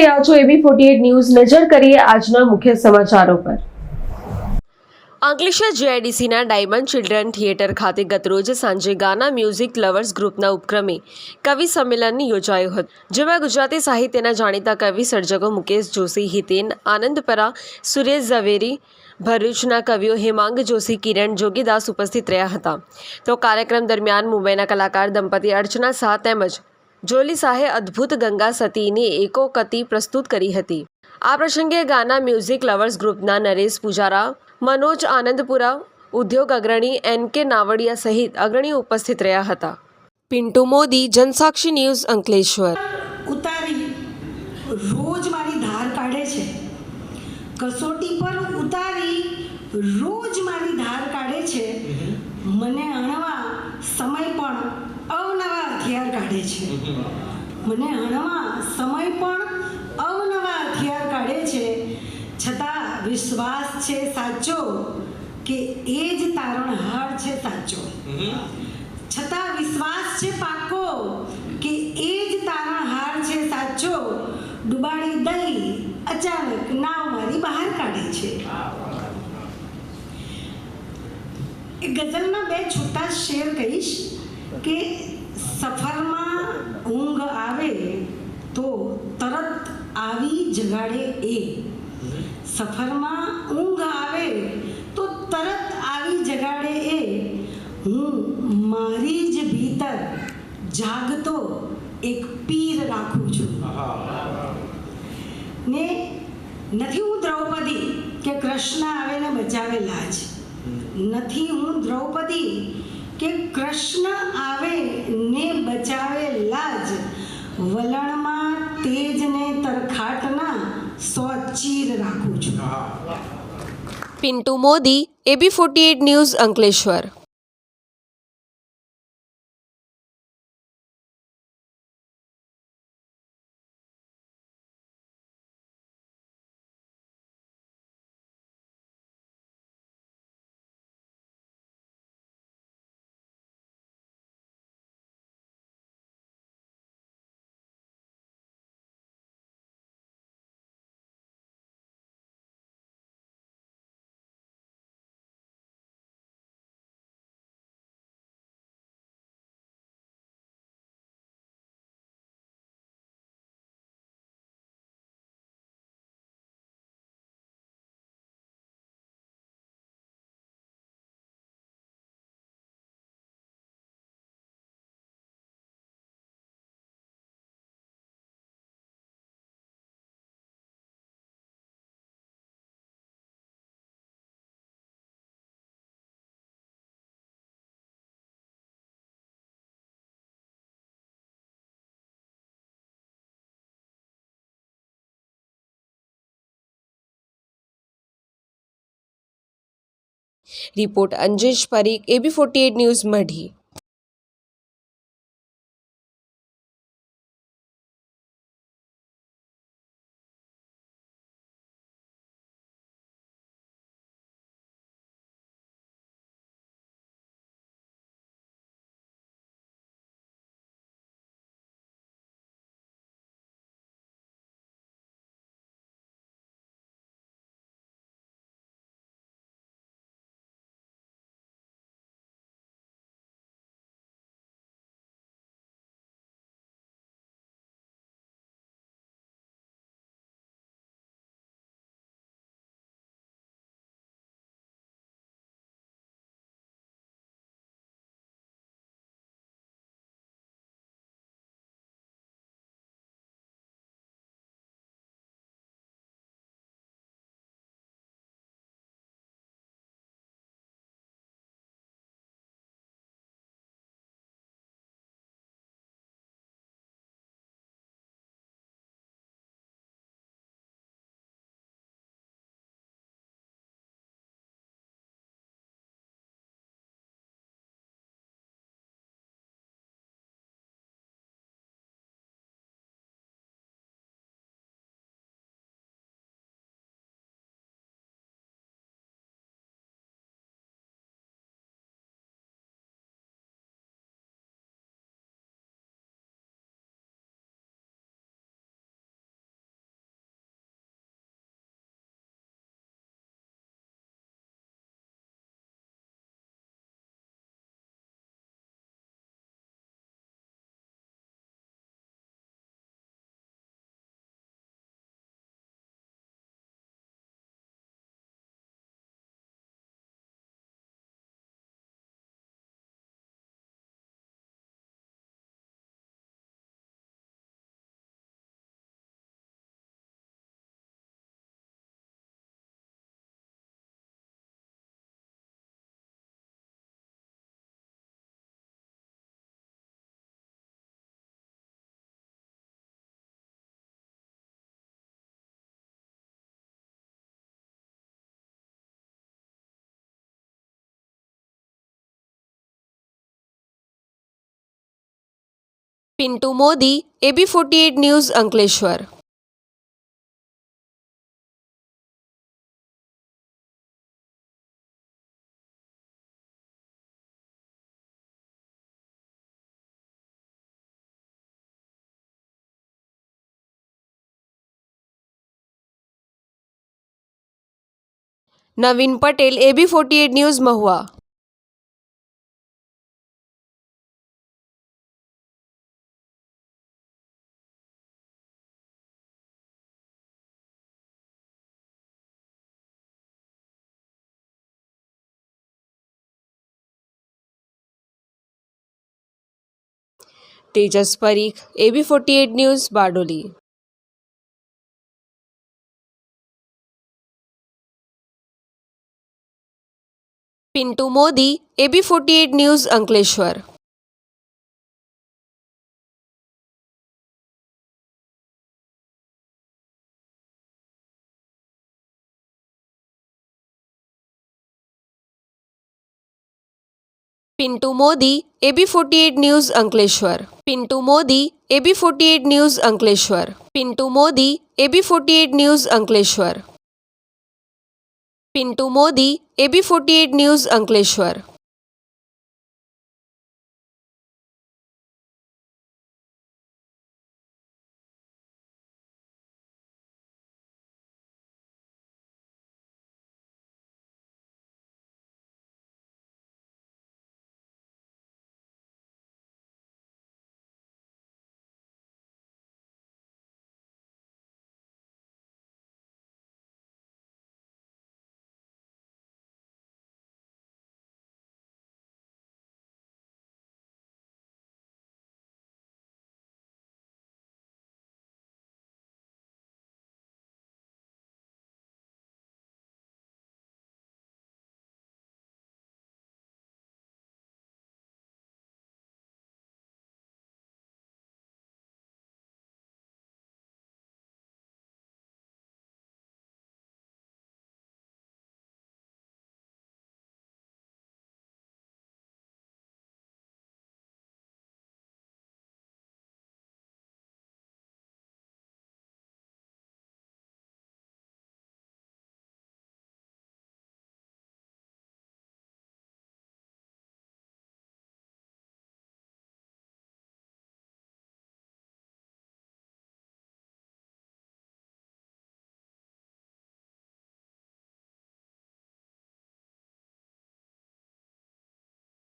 રહ્યા છો એબી forty news. નજર કરીએ આજના મુખ્ય સમાચારો પર. અંકલેશ્વર જીઆઈડીસીના ડાયમંડ ચિલ્ડ્રન થિયેટર ખાતે ગતરોજ સાંજે ગાના મ્યુઝિક લવર્સ ગ્રુપના ઉપક્રમે કવિ સંમેલન યોજાયું હતું, જેમાં ગુજરાતી સાહિત્યના જાણીતા કવિ સર્જકો મુકેશ જોશી, હિતેન આનંદપરા સુરેશ ઝવેરી, ભરૂચના કવિઓ હેમાંગ જોશી, કિરણ જોગીદાસ ઉપસ્થિત રહ્યા હતા. તો કાર્યક્રમ દરમિયાન મુંબઈના કલાકાર દંપતી અર્ચના શાહ તેમજ જોલી શાહે અદ્ભુત ગંગા સતીની એકોકતી પ્રસ્તુત કરી હતી. આ પ્રસંગે ગાના મ્યુઝિક લવર્સ ગ્રુપના નરેશ પૂજારા, મનોજ આનંદપુરા, ઉદ્યોગ અગ્રણી એન કે નાવડિયા સહિત અગ્રણી ઉપસ્થિત રહ્યા હતા. પિન્ટુ મોદી, જનસાક્ષી ન્યૂઝ અંકલેશ્વર ઉતારી રોજ મારી ધાર કાઢે છે કસોટી પર ઉતારી રોજ મારી ધાર કાઢે છે મને અણવા સમય પણ અવનવા હથિયાર કાઢે છે. મને અણવા સમય પણ અવનવા હથિયાર કાઢે છે. છતાં વિશ્વાસ છે સાચો કે એ જ તારણહાર છે સાચો. છતાં વિશ્વાસ છે પાકો કે એ જ તારણહાર છે સાચો ડુબાડી દઈ અચાનક નાવ મારી બહાર કાઢે છે. એ ગઝલના બે છૂટા શેર કહીશ કે સફરમાં ઊંઘ આવે તો તરત આવી જગાડે એ. સફરમાં ઊંઘ આવે તો તરત આવી જગાડે એ. હું મારી જ ભીતર જાગતો એક પીર રાખું છું. ને નથી હું દ્રૌપદી કે કૃષ્ણ આવે ને બચાવે લાજ. નથી હું દ્રૌપદી કે કૃષ્ણ આવે ને બચાવે લાજ. વલણમાં તેજને તરખાટના સો ચીર રાખું છું. Pintu Modi AB forty news Ankleshwar. Report Anjesh Parikh AB forty news Madhi. Pintu Modi AB forty eight news Ankleshwar. Navin Patel AB forty eight news Mahuva. Tejas Parikh AB forty eight news Bardoli Pintu Modi AB forty eight news Ankleshwar Pintu Modi, AB forty eight news Ankleshwar. Pintu Modi, AB forty eight news Ankleshwar. Pintu Modi, AB forty eight news Ankleshwar. Pintu Modi, AB forty eight news Ankleshwar.